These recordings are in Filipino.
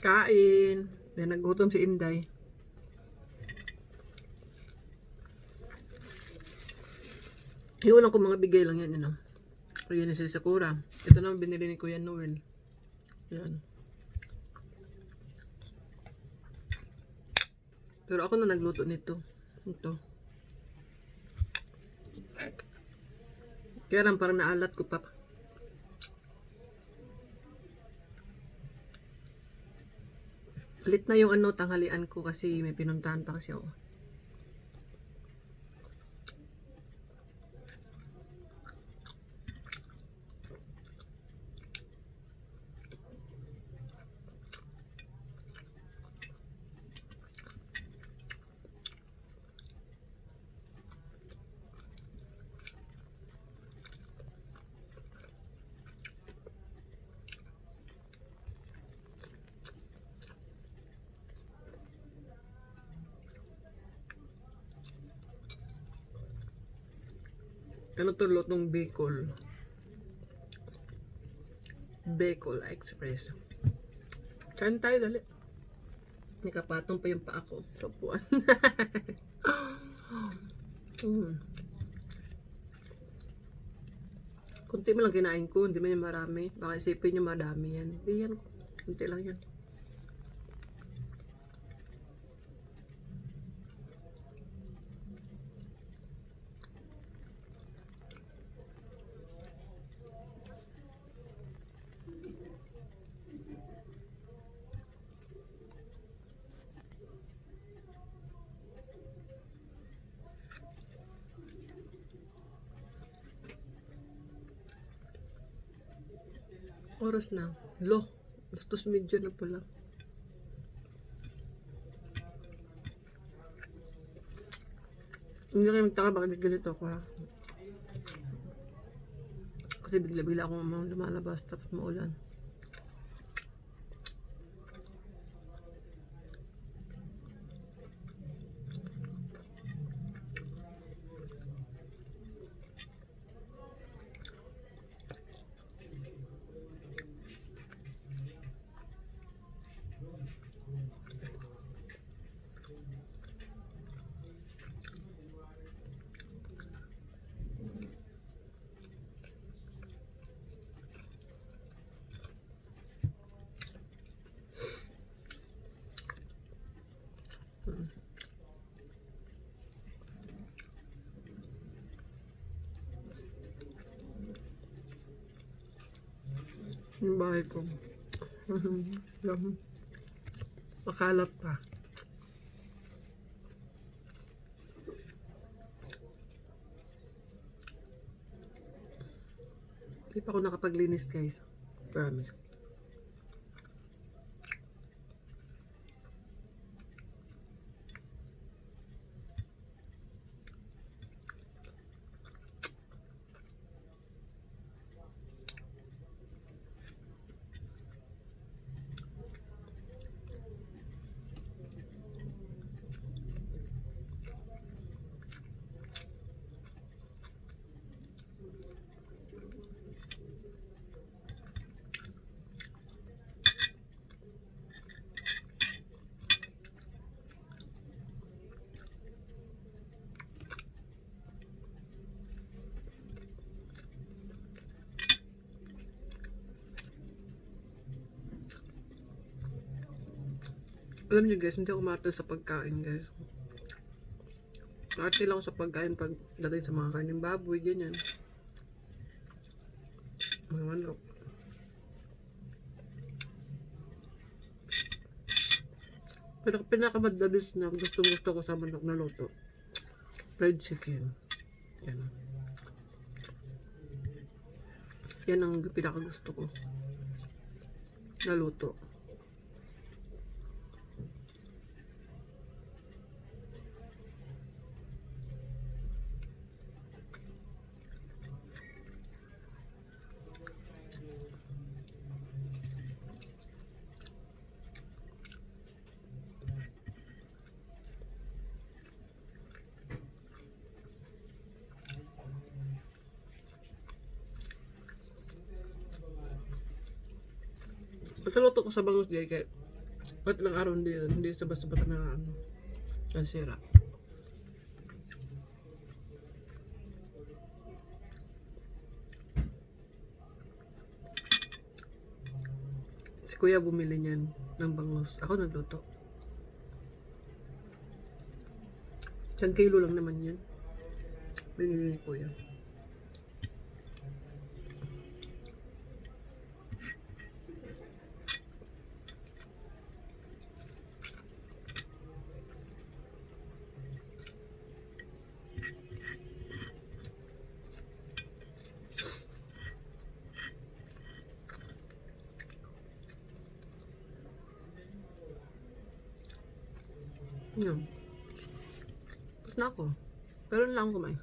Kain. Then nagutom si Inday. Yung unang ko mga bigay lang yan, ano. Ayan na si Sakura. Ito naman binili ni Kuya Noel. Yan. Pero ako na nagluto nito. Ito. Kaya lang parang naalat ko pa. Lit na yung ano tanghalian ko kasi may pinuntahan pa kasi ako. To lutong Bicol? Bicol Express. Kain tayo dali. May kapatong pa yung paa ko. sa upuan. mm. Kunti mo lang kinain ko, hindi man yung marami. Baka isipin nyo madami yan. Hindi yan. Kunti lang yan. Oras na. Lo. Lastos medyo na pala. Hindi kayo magtaka bakit ganito ako ha. Kasi bigla-bigla akong lumalabas tapos maulan. Yung bahay ko. Yung makalat pa. Hindi pa ako nakapaglinis guys. Promise. Alam niyo guys, hindi ako marte sa pagkain guys. Marte lang sa pagkain pag dating sa mga kanin baboy, ganyan. Mga manok. Pero pinakamadabis na gusto gusto ko sa manok na luto. Fried chicken. Yan. Yan ang pinakagusto ko. Na luto. Ito luto ko sa bangus day kay At lang araw hindi, hindi sa basta basta na ano, nasira. Si kuya bumili niyan ng bangus. Ako nagluto. 10 kilo lang naman yan. Binili ni kuya. Yan. Tapos na ako. Ganun lang kumain.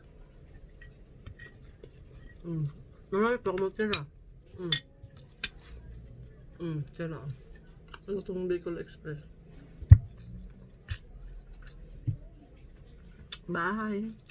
Mm. Marami pa ako magtira. Mm. Mm, tira. Ang gusto mong Bicol Express. Bye!